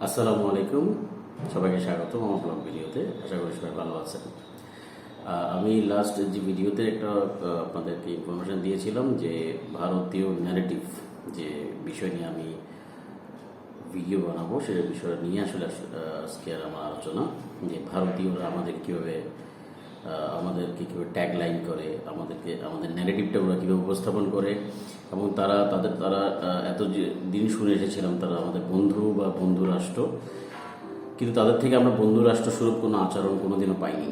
আসসালামু আলাইকুম। সবাইকে স্বাগত আমার ব্লগ ভিডিওতে। আশা করি সবাই ভালো আছেন। আমি লাস্ট যে ভিডিওতে একটা আপনাদেরকে ইনফরমেশন দিয়েছিলাম যে ভারতীয় ন্যারেটিভ যে বিষয় নিয়ে আমি ভিডিও বানাবো, সে বিষয় নিয়ে আসলে আস- আজকে আমার আলোচনা। যে ভারতীয়রা আমাদের কীভাবে আমাদেরকে কীভাবে ট্যাগ লাইন করে, আমাদেরকে, আমাদের ন্যারেটিভটা ওরা কীভাবে উপস্থাপন করে এবং তারা, তাদের, তারা এত যে দিন শুনে এসেছিলাম তারা আমাদের বন্ধু বা বন্ধু রাষ্ট্র। কিন্তু তাদের থেকে আমরা বন্ধু রাষ্ট্র স্বরূপ কোনো আচরণ কোনোদিনও পাইনি।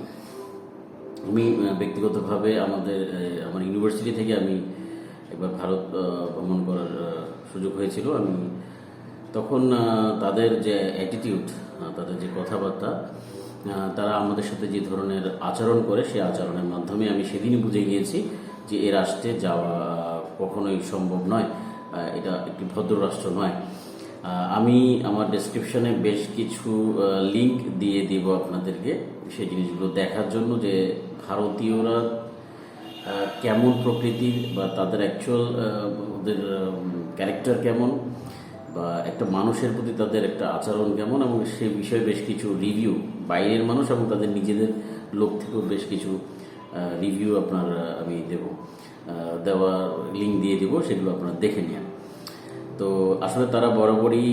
আমি ব্যক্তিগতভাবে আমাদের আমার ইউনিভার্সিটি থেকে আমি একবার ভারত ভ্রমণ করার সুযোগ হয়েছিল। আমি তখন তাদের যে অ্যাটিটিউড তাদের যে কথাবার্তা তারা আমাদের সাথে যে ধরনের আচরণ করে, সেই আচরণের মাধ্যমে আমি সেদিনই বুঝে গিয়েছি যে এ রাষ্ট্রে যাওয়া কখনোই সম্ভব নয় এটা একটি ভদ্র রাষ্ট্র নয়। আমি আমার ডেসক্রিপশনে বেশ কিছু লিংক দিয়ে দিব আপনাদেরকে সেই জিনিসগুলো দেখার জন্য যে ভারতীয়রা কেমন প্রকৃতির বা তাদের অ্যাকচুয়াল ওদের ক্যারেক্টার কেমন বা একটা মানুষের প্রতি তাদের একটা আচরণ কেমন এবং সে বিষয়ে বেশ কিছু রিভিউ বাইরের মানুষ এবং তাদের নিজেদের লোক থেকেও বেশ কিছু রিভিউ আপনার আমি দেব। দেওয়া লিঙ্ক দিয়ে দেবো, সেগুলো আপনারা দেখে নিন। তো আসলে তারা বরাবরই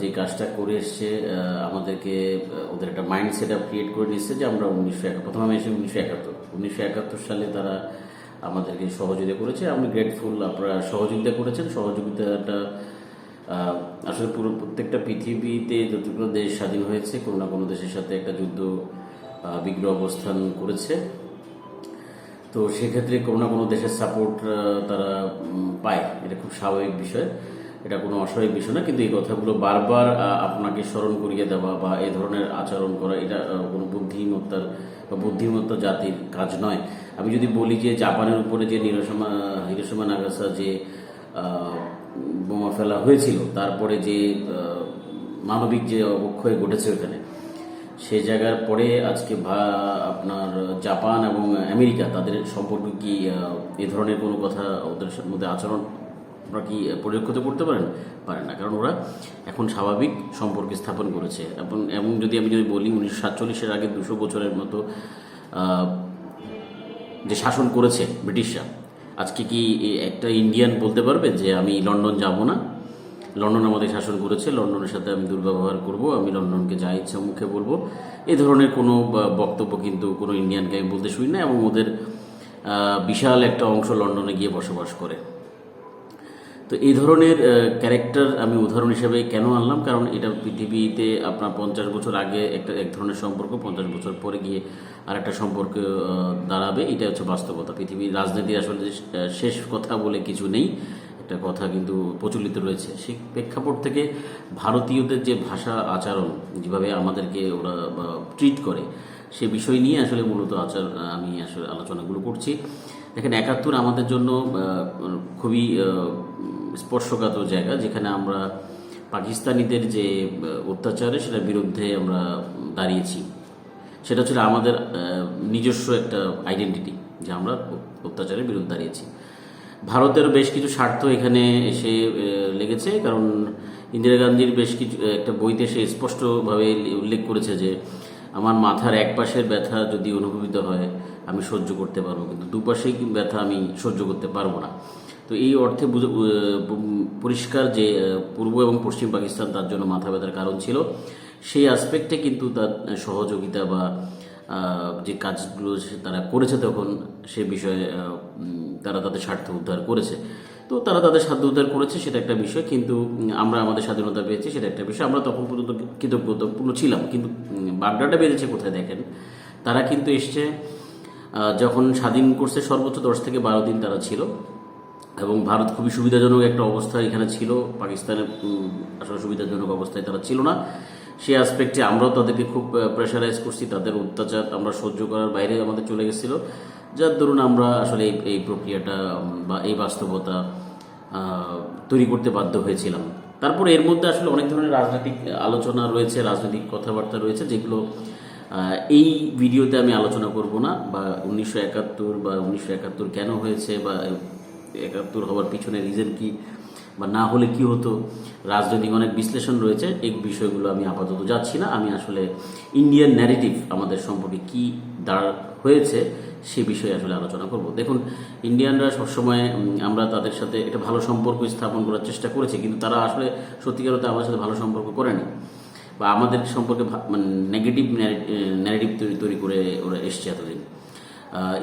যে কাজটা করে এসছে আমাদেরকে ওদের একটা মাইন্ড সেট আপ ক্রিয়েট করে নিচ্ছে যে আমরা উনিশশো একাত্তর, প্রথমে আমি এসে উনিশশো একাত্তর। উনিশশো একাত্তর সালে তারা আমাদেরকে সহযোগিতা করেছে। আমি গ্রেটফুল আপনারা সহযোগিতা করেছেন। সহযোগিতাটা আসলে পুরো প্রত্যেকটা পৃথিবীতে যতগুলো দেশ স্বাধীন হয়েছে, কোনো না কোনো দেশের সাথে একটা যুদ্ধ বিগ্রহ অবস্থান করেছে। তো সেক্ষেত্রে কোনো না কোনো দেশের সাপোর্ট তারা পায়। এটা খুব স্বাভাবিক বিষয়। এটা কোনো অস্বাভাবিক বিষয় না, কিন্তু এই কথাগুলো বারবার আপনাকে স্মরণ করিয়ে দেওয়া বা এই ধরনের আচরণ করা, এটা কোনো বুদ্ধিমত্তার বা বুদ্ধিমত্তা জাতির কাজ নয়। আমি যদি বলি যে জাপানের উপরে যে নিরসমা হিরোসীমা নাগাসা যে বোমা ফেলা হয়েছিল, তারপরে যে মানবিক যে অবক্ষয় ঘটেছে ওখানে সে জায়গার পরে আজকে আপনার জাপান এবং আমেরিকা, তাদের সম্পর্কে কি এ ধরনের কোনো কথা ওদের মধ্যে আচরণ ওরা কি পরিলক্ষিত করতে পারেন? পারেন না, কারণ ওরা এখন স্বাভাবিক সম্পর্ক স্থাপন করেছে। এবং এবং যদি আমি যদি বলি, উনিশশো সাতচল্লিশের আগে দুশো বছরের মতো যে শাসন করেছে ব্রিটিশরা, আজকে কি একটা ইন্ডিয়ান বলতে পারবে যে, আমি লন্ডন যাব না লন্ডন আমাদের শাসন করেছে, লন্ডনের সাথে আমি দুর্ব্যবহার করব, আমি লন্ডনকে যা ইচ্ছা মুখে বলব। এ ধরনের কোনো বক্তব্য কিন্তু কোনো ইন্ডিয়ানকে আমি বলতে শুনি না এবং ওদের বিশাল একটা অংশ লন্ডনে গিয়ে বসবাস করে। তো এই ধরনের ক্যারেক্টার আমি উদাহরণ হিসেবে কেন আনলাম? কারণ এটা পৃথিবীতে আপনার পঞ্চাশ বছর আগে একটা, এক ধরনের সম্পর্ক, পঞ্চাশ বছর পরে গিয়ে আর একটা সম্পর্ক দাঁড়াবে, এটা হচ্ছে বাস্তবতা। পৃথিবীর রাজনীতি আসলে শেষ কথা বলে কিছু নেই। একটা কথা কিন্তু প্রচলিত রয়েছে। সেই প্রেক্ষাপট থেকে ভারতীয়দের যে ভাষা আচরণ, যেভাবে আমাদেরকে ওরা ট্রিট করে, সে বিষয় নিয়ে আসলে মূলত আচার আমি আসলে আলোচনাগুলো করছি। দেখেন, একাত্তর আমাদের জন্য খুবই স্পর্শকাতর জায়গা, যেখানে আমরা পাকিস্তানিদের যে অত্যাচারে সেটার বিরুদ্ধে আমরা দাঁড়িয়েছি। সেটা ছিল আমাদের নিজস্ব একটা আইডেন্টিটি যে আমরা অত্যাচারের বিরুদ্ধে দাঁড়িয়েছি। ভারতের বেশ কিছু স্বার্থ এখানে এসে লেগেছে। কারণ ইন্দিরা গান্ধীর বেশ কিছু, একটা বইতে সে স্পষ্টভাবে উল্লেখ করেছে যে, আমার মাথার এক পাশের ব্যথা যদি অনুভূত হয়, আমি সহ্য করতে পারব। কিন্তু দুপাশেই ব্যথা আমি সহ্য করতে পারব না। তো এই অর্থে পরিষ্কার যে পূর্ব এবং পশ্চিম পাকিস্তান তার জন্য মাথা ব্যথার কারণ ছিল। সেই আসপেক্টে কিন্তু তার সহযোগিতা বা যে কাজগুলো তারা করেছে তখন সে বিষয়ে তারা তাদের স্বার্থ উদ্ধার করেছে। তো তারা তাদের স্বার্থ উদ্ধার করেছে, সেটা একটা বিষয়, কিন্তু আমরা আমাদের স্বাধীনতা পেয়েছি, সেটা একটা বিষয়। আমরা তখন পর্যন্ত কৃতজ্ঞতাপূর্ণ ছিলাম, কিন্তু বাগড়াটা বেড়েছে কোথায় দেখেন? তারা কিন্তু এসছে যখন স্বাধীন করছে সর্বোচ্চ দশ থেকে বারো দিন তারা ছিল, এবং ভারত খুবই সুবিধাজনক একটা অবস্থা এখানে ছিল, পাকিস্তানের আসলে সুবিধাজনক অবস্থায় তারা ছিল না। সেই আসপেক্টে আমরাও তাদেরকে খুব প্রেশারাইজ করছি। তাদের অত্যাচার আমরা সহ্য করার বাইরে আমাদের চলে গেছিল। যার দরুন আমরা আসলে এই এই প্রক্রিয়াটা বা এই বাস্তবতা তৈরি করতে বাধ্য হয়েছিলাম। তারপরে এর মধ্যে আসলে অনেক ধরনের রাজনৈতিক আলোচনা রয়েছে, রাজনৈতিক কথাবার্তা রয়েছে, যেগুলো এই ভিডিওতে আমি আলোচনা করব না, বা উনিশশো একাত্তর বা উনিশশো একাত্তর কেন হয়েছে, বা একাত্তর হওয়ার পিছনে রিজন কি বা না হলে কি হতো? রাজনৈতিক অনেক বিশ্লেষণ রয়েছে। এই বিষয়গুলো আমি আপাতত যাচ্ছি না। আমি আসলে ইন্ডিয়ান ন্যারেটিভ আমাদের সম্পর্কে কি দাঁড় হয়েছে সে বিষয়ে আসলে আলোচনা করব। দেখুন ইন্ডিয়ানরা সবসময় আমরা তাদের সাথে একটা ভালো সম্পর্ক স্থাপন করার চেষ্টা করেছি, কিন্তু তারা আসলে সত্যিকার আমাদের সাথে ভালো সম্পর্ক করেনি। বা আমাদের সম্পর্কে মানে নেগেটিভ ন্যারেটিভ তৈরি তৈরি করে ওরা এসছে এতদিন।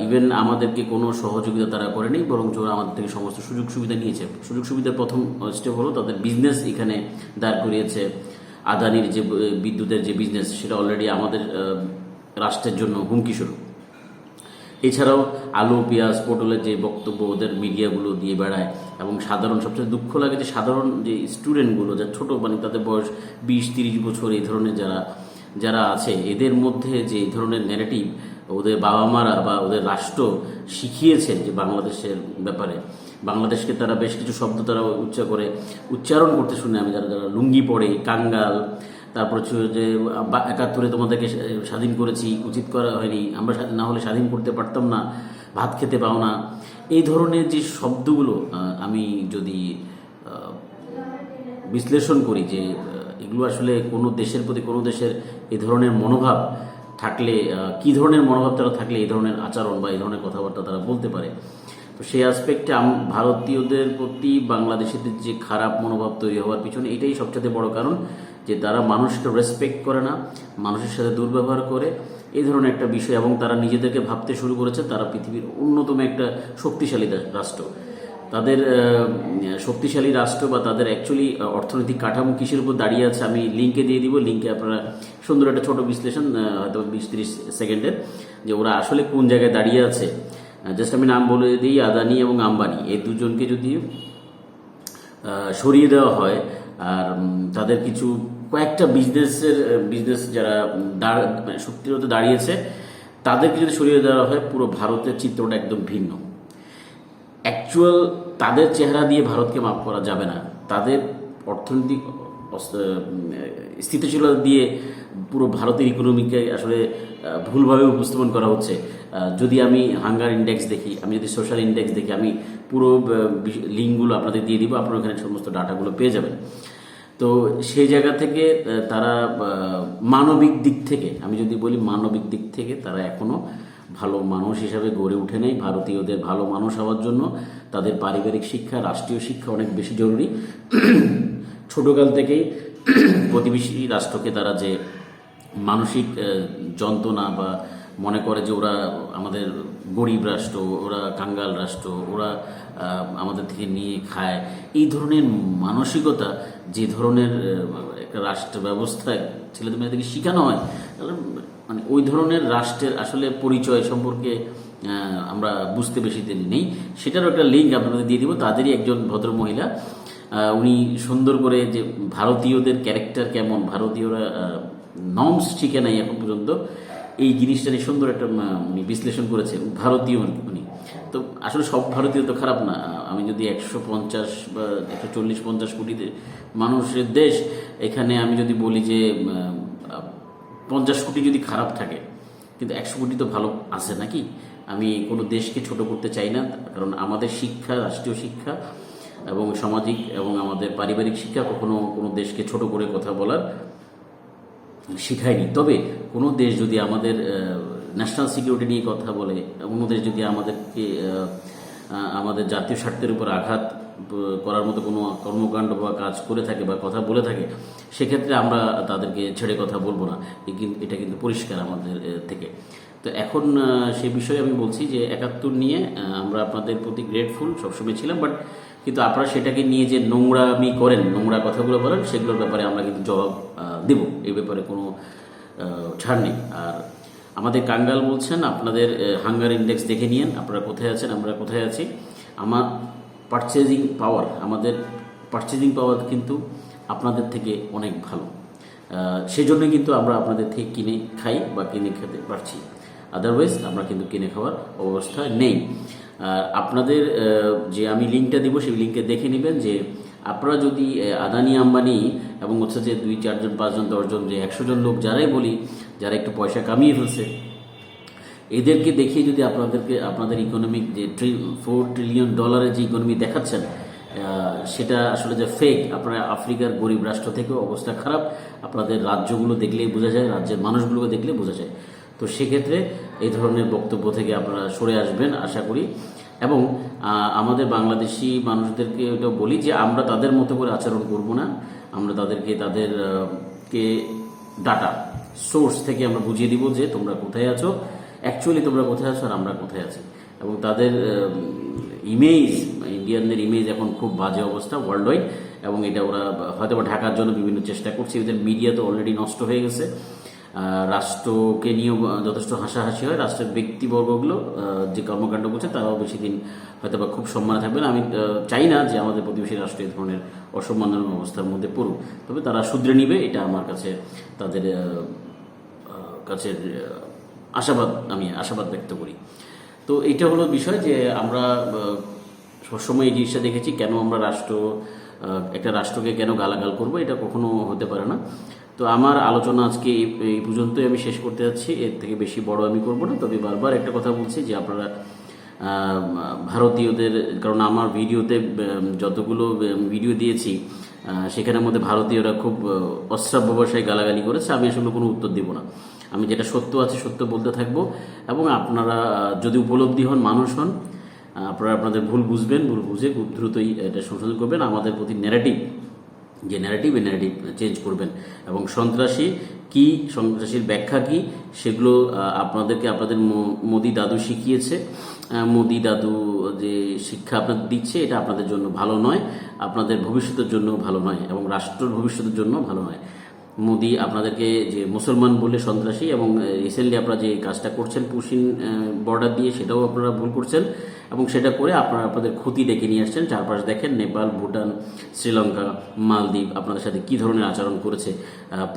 ইভেন আমাদেরকে কোনো সহযোগিতা তারা করেনি বরং ওরা আমাদের থেকে সমস্ত সুযোগ সুবিধা নিয়েছে। সুযোগ সুবিধার প্রথম স্টেপ হলো তাদের বিজনেস এখানে দাঁড় করিয়েছে। আদানির যে বিদ্যুতের যে বিজনেস সেটা অলরেডি আমাদের রাষ্ট্রের জন্য হুমকি স্বরূপ। এছাড়াও আলু, পেঁয়াজ, পটলের যে বক্তব্য ওদের মিডিয়াগুলো দিয়ে বেড়ায় এবং সাধারণ, সবচেয়ে দুঃখ লাগে যে সাধারণ যে স্টুডেন্টগুলো যা ছোট মানে তাদের বয়স বিশ, তিরিশ বছর, এই ধরনের যারা যারা আছে, এদের মধ্যে যে এই ধরনের ন্যারেটিভ ওদের বাবা মারা বা ওদের রাষ্ট্র শিখিয়েছেন যে বাংলাদেশের ব্যাপারে। বাংলাদেশকে তারা বেশ কিছু শব্দ তারা উচ্চার করে। উচ্চারণ করতে শুনে আমি যারা যারা লুঙ্গি পড়ে কাঙ্গাল, তারপর হচ্ছে যে একাত্তরে তোমাদেরকে স্বাধীন করেছি, উচিত করা হয়নি, আমরা না হলে স্বাধীন করতে পারতাম না, ভাত খেতে পাও না। এই ধরনের যে শব্দগুলো আমি যদি বিশ্লেষণ করি যে এগুলো আসলে কোনো দেশের প্রতি, কোনো দেশের এই ধরনের মনোভাব থাকলে কি ধরনের মনোভাব তারা থাকলে এই ধরনের আচরণ বা এই ধরনের কথাবার্তা তারা বলতে পারে? তো সেই আসপেক্টে ভারতীয়দের প্রতি বাংলাদেশিদের যে খারাপ মনোভাব তৈরি হওয়ার পিছনে এটাই সবচেয়ে বড় কারণ যে তারা মানুষকে রেসপেক্ট করে না, মানুষের সাথে দুর্ব্যবহার করে। এই ধরনের একটা বিষয় এবং তারা নিজেদেরকে ভাবতে শুরু করেছে, তারা পৃথিবীর অন্যতম একটা শক্তিশালী রাষ্ট্র। তাদের শক্তিশালী রাষ্ট্র বা তাদের অ্যাকচুয়ালি অর্থনৈতিক কাঠামো কিসের উপর দাঁড়িয়ে আছে আমি লিঙ্কে দিয়ে দিব। লিঙ্কে আপনারা সুন্দর একটা ছোট বিশ্লেষণ হয়তো বিশ তিরিশ সেকেন্ডের যে ওরা আসলে কোন জায়গায় দাঁড়িয়ে আছে। জাস্ট আমি নাম বলে দিই, আদানি এবং আম্বানি। এই দুজনকে যদি সরিয়ে দেওয়া হয়, আর তাদের কিছু কয়েকটা বিজনেসের বিজনেস যারা দাঁড় মানে শক্তির দাঁড়িয়েছে, তাদেরকে যদি সরিয়ে দেওয়া হয়, পুরো ভারতের চিত্রটা একদম ভিন্ন। অ্যাকচুয়াল তাদের চেহারা দিয়ে ভারতকে মাপ করা যাবে না। তাদের অর্থনৈতিক স্থিতিশীলতা দিয়ে পুরো ভারতের ইকোনমিকে আসলে ভুলভাবে উপস্থাপন করা হচ্ছে। যদি আমি হাঙ্গার ইন্ডেক্স দেখি, আমি যদি সোশ্যাল ইন্ডেক্স দেখি, আমি পুরো লিঙ্কগুলো আপনাদের দিয়ে দিব, আপনারা ওখানে সমস্ত ডাটাগুলো পেয়ে যাবেন। তো সেই জায়গা থেকে তারা মানবিক দিক থেকে, আমি যদি বলি মানবিক দিক থেকে, তারা এখনও ভালো মানুষ হিসাবে গড়ে উঠে নাই, ভারতীয়দের ভালো মানুষ হওয়ার জন্য তাদের পারিবারিক শিক্ষা, রাষ্ট্রীয় শিক্ষা অনেক বেশি জরুরি। ছোটকাল থেকেই প্রতিবেশী রাষ্ট্রকে তারা যে মানসিক যন্ত্রণা বা মনে করে যে ওরা আমাদের গরিব রাষ্ট্র, ওরা কাঙ্গাল রাষ্ট্র, ওরা আমাদের থেকে নিয়ে খায়, এই ধরনের মানসিকতা যে ধরনের একটা রাষ্ট্র ব্যবস্থায় ছেলেদের মেয়েদেরকে শেখানো হয় মানে ওই ধরনের রাষ্ট্রের আসলে পরিচয় সম্পর্কে আমরা বুঝতে বেশি দেরি নেই। সেটারও একটা লিঙ্ক আপনাদের দিয়ে দিব। তাদেরই একজন ভদ্র মহিলা উনি সুন্দর করে যে ভারতীয়দের ক্যারেক্টার কেমন, ভারতীয়রা নর্মস শিখে নাই এখন পর্যন্ত, এই জিনিসটা নিয়ে সুন্দর একটা উনি বিশ্লেষণ করেছে। ভারতীয় উনি। তো আসলে সব ভারতীয় তো খারাপ না। আমি যদি একশো পঞ্চাশ বা একশো চল্লিশ পঞ্চাশ কোটি মানুষের দেশ, এখানে আমি যদি বলি যে পঞ্চাশ কোটি যদি খারাপ থাকে, কিন্তু একশো কোটি তো ভালো আছে নাকি? আমি কোনো দেশকে ছোট করতে চাই না, কারণ আমাদের শিক্ষা, রাষ্ট্রীয় শিক্ষা এবং সামাজিক এবং আমাদের পারিবারিক শিক্ষা কখনো কোনো দেশকে ছোট করে কথা বলার শিখায়নি। তবে কোনো দেশ যদি আমাদের ন্যাশনাল সিকিউরিটি নিয়ে কথা বলে, কোনো দেশ যদি আমাদেরকে আমাদের জাতীয় স্বার্থের উপর আঘাত করার মতো কোনো কর্মকাণ্ড বা কাজ করে থাকে বা কথা বলে থাকে সেক্ষেত্রে আমরা তাদেরকে ছেড়ে কথা বলব না। এটা কিন্তু পরিষ্কার আমাদের থেকে। তো এখন সে বিষয়ে আমি বলছি যে একাত্তর নিয়ে আমরা আপনাদের প্রতি গ্রেটফুল সবসময় ছিলাম বাট কিন্তু আপনারা সেটাকে নিয়ে যে নোংরামি করেন, নোংরা কথাগুলো বলেন, সেগুলোর ব্যাপারে আমরা কিন্তু জবাব দেব। এই ব্যাপারে কোনো ছাড় নেই। আর আমাদের কাঙ্গাল বলছেন, আপনাদের হাঙ্গার ইন্ডেক্স দেখে নিয়েন, আপনারা কোথায় আছেন, আমরা কোথায় আছি? আমার পারচেজিং পাওয়ার আমাদের পারচেজিং পাওয়ার কিন্তু আপনাদের থেকে অনেক ভালো। সেজন্য কিন্তু আমরা আপনাদের থেকে কিনে খাই বা কিনে খেতে পারছি। আদারওয়াইজ আমরা কিন্তু কিনে খাওয়ার অবস্থা নেই। আর আপনাদের যে আমি লিঙ্কটা দিব, সেই লিঙ্কে দেখে নেবেন যে আপনারা যদি আদানি আম্বানি এবং হচ্ছে যে দুই, চারজন, পাঁচজন, দশজন, যে একশো জন লোক যারাই বলি, যারা একটু পয়সা কামিয়ে ফেলছে, এদেরকে দেখিয়ে যদি আপনাদেরকে, আপনাদের ইকোনমিক যে ফোর ট্রিলিয়ন ডলারের যে ইকোনমি দেখাচ্ছেন সেটা আসলে যে ফেক আপনারা আফ্রিকার গরিব রাষ্ট্র থেকেও অবস্থা খারাপ। আপনাদের রাজ্যগুলো দেখলেই বোঝা যায় রাজ্যের মানুষগুলোকে দেখলে বোঝা যায়। তো সেক্ষেত্রে এই ধরনের বক্তব্য থেকে আপনারা সরে আসবেন আশা করি। এবং আমাদের বাংলাদেশি মানুষদেরকে এটা বলি যে আমরা তাদের মতো করে আচরণ করব না। আমরা তাদেরকে তাদের আহ, কে ডাটা সোর্স থেকে আমরা বুঝিয়ে দিব যে তোমরা কোথায় আছো। অ্যাকচুয়ালি তোমরা কোথায় আছো আর আমরা কোথায় আছি। এবং তাদের ইমেজ ইন্ডিয়ানদের ইমেজ এখন খুব বাজে অবস্থা ওয়ার্ল্ড ওয়াইড এবং এটা ওরা হয়তো ঢাকার জন্য বিভিন্ন চেষ্টা করছে। এদের মিডিয়া তো অলরেডি নষ্ট হয়ে গেছে। রাষ্ট্রকে নিয়েও যথেষ্ট হাসাহাসি হয়। রাষ্ট্রের ব্যক্তিবর্গগুলো যে কর্মকাণ্ড করছে, তারাও বেশি দিন হয়তো বা খুব সম্মানে থাকবে না। আমি চাই না যে আমাদের প্রতিবেশী রাষ্ট্র এই ধরনের অসম্মানজনক অবস্থার মধ্যে পড়ুক। তবে তারা শুধরে নিবে, এটা আমার কাছে, তাদের কাছে আশাবাদ, আমি আশাবাদ ব্যক্ত করি। তো এইটা হলো বিষয় যে আমরা সবসময় এই জিনিসটা দেখেছি, কেন আমরা রাষ্ট্র একটা রাষ্ট্রকে কেন গালাগাল করব, এটা কখনো হতে পারে না। তো আমার আলোচনা আজকে এই পর্যন্তই আমি শেষ করতে যাচ্ছি, এর থেকে বেশি বড় আমি করব না। তবে বারবার একটা কথা বলছি যে আপনারা ভারতীয়দের, কারণ আমার ভিডিওতে যতগুলো ভিডিও দিয়েছি সেখানের মধ্যে ভারতীয়রা খুব অশ্রাব্য ভাষায় গালাগালি করেছে, আমি আসলে কোনো উত্তর দিব না। আমি যেটা সত্য আছে, সত্য বলতে থাকব। এবং আপনারা যদি উপলব্ধি হন, মানুষ হন আপনারা আপনাদের ভুল বুঝবেন, ভুল বুঝে খুব দ্রুতই এটা সংশোধন করবেন। আমাদের প্রতি ন্যারেটিভ যে ন্যারেটিভ এই ন্যারেটিভ চেঞ্জ করবেন। এবং সন্ত্রাসী কি, সন্ত্রাসীর ব্যাখ্যা কি, সেগুলো আপনাদেরকে আপনাদের মোদি দাদু শিখিয়েছে। মোদি দাদু যে শিক্ষা আপনাদের দিচ্ছে, এটা আপনাদের জন্য ভালো নয়। আপনাদের ভবিষ্যতের জন্য ভালো নয়। এবং রাষ্ট্রের ভবিষ্যতের জন্য ভালো নয়। মোদি আপনাদেরকে যে মুসলমান বলে সন্ত্রাসী এবং রিসেন্টলি আপনারা যে কাজটা করছেন পুশিন বর্ডার দিয়ে, সেটাও আপনারা ভুল করছেন এবং সেটা করে আপনারা আপনাদের ক্ষতি ডেকে নিয়ে আসছেন। চারপাশ দেখেন নেপাল, ভুটান, শ্রীলঙ্কা, মালদ্বীপ আপনাদের সাথে কি ধরনের আচরণ করেছে।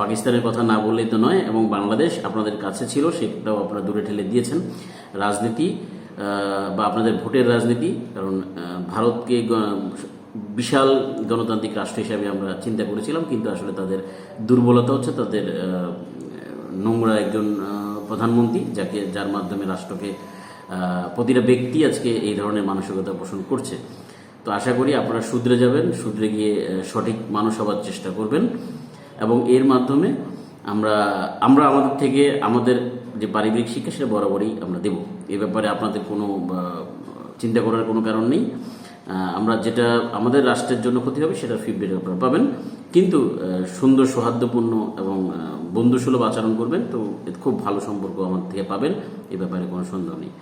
পাকিস্তানের কথা না বললেই তো নয় এবং বাংলাদেশ আপনাদের কাছে ছিল, সেটাও আপনারা দূরে ঠেলে দিয়েছেন। রাজনীতি বা আপনাদের ভোটের রাজনীতি, কারণ ভারতকে বিশাল গণতান্ত্রিক রাষ্ট্র হিসাবে আমরা চিন্তা করেছিলাম, কিন্তু আসলে তাদের দুর্বলতা হচ্ছে তাদের নোংরা একজন প্রধানমন্ত্রী, যাকে, যার মাধ্যমে রাষ্ট্রকে প্রতিটা ব্যক্তি আজকে এই ধরনের মানসিকতা পোষণ করছে। তো আশা করি আপনারা শুধরে যাবেন, শুধরে গিয়ে সঠিক মানুষ হবার চেষ্টা করবেন এবং এর মাধ্যমে আমরা আমরা আমাদের থেকে আমাদের যে পারিবারিক শিক্ষা সেটা বরাবরই আমরা দেব। এ ব্যাপারে আপনাদের কোনো চিন্তা করার কোনো কারণ নেই। আমরা যেটা আমাদের রাষ্ট্রের জন্য ক্ষতি হবে সেটা ফিডব্যাক আপনারা পাবেন। কিন্তু সুন্দর, সৌহার্দ্যপূর্ণ এবং বন্ধুসুলভ আচরণ করবেন তো খুব ভালো সম্পর্ক আমার থেকে পাবেন, এ ব্যাপারে কোনো সন্দেহ নেই।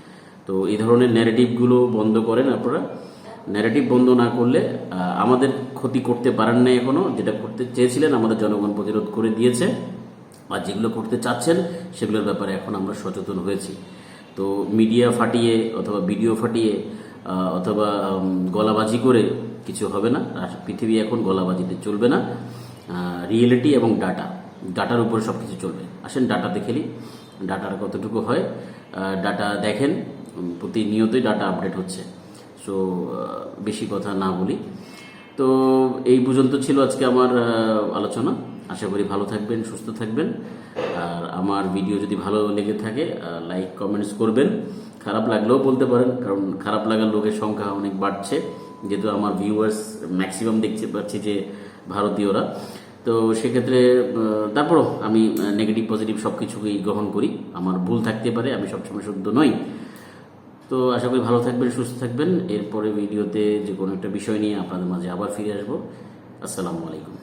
তো এই ধরনের ন্যারেটিভগুলো বন্ধ করেন আপনারা। ন্যারেটিভ বন্ধ না করলে আমাদের ক্ষতি করতে পারেন না এখনও। যেটা করতে চেয়েছিলেন, আমাদের জনগণ প্রতিরোধ করে দিয়েছে। আর যেগুলো করতে চাচ্ছেন, সেগুলোর ব্যাপারে এখন আমরা সচেতন হয়েছি। তো মিডিয়া ফাটিয়ে অথবা ভিডিও ফাটিয়ে অথবা গলাবাজি করে কিছু হবে না। পৃথিবী এখন গলাবাজিতে চলবে না। রিয়েলিটি এবং ডাটা ডাটার উপরে সব কিছু চলবে। আসেন ডাটাতে খেলি ডাটার কতটুকু হয়? ডাটা দেখেন। প্রতিনিয়তই ডাটা আপডেট হচ্ছে। সো বেশি কথা না বলি। তো, এই পর্যন্ত ছিল আজকে আমার আলোচনা। আশা করি ভালো থাকবেন, সুস্থ থাকবেন। আর আমার ভিডিও যদি ভালো লেগে থাকে লাইক কমেন্টস করবেন। খারাপ লাগলেও বলতে পারেন, কারণ খারাপ লাগার লোকের সংখ্যা অনেক বাড়ছে। যেহেতু আমার ভিউয়ার্স ম্যাক্সিমাম দেখতে পাচ্ছি যে ভারতীয়রা। তো সেক্ষেত্রে তারপরও আমি নেগেটিভ পজিটিভ সব কিছুকেই গ্রহণ করি। আমার ভুল থাকতে পারে, আমি সবসময় শুদ্ধ নই। তো আশা করি ভালো থাকবেন, সুস্থ থাকবেন। এরপরে ভিডিওতে যে কোনো একটা বিষয় নিয়ে আপনাদের মাঝে আবার ফিরে আসব। আসসালামু আলাইকুম।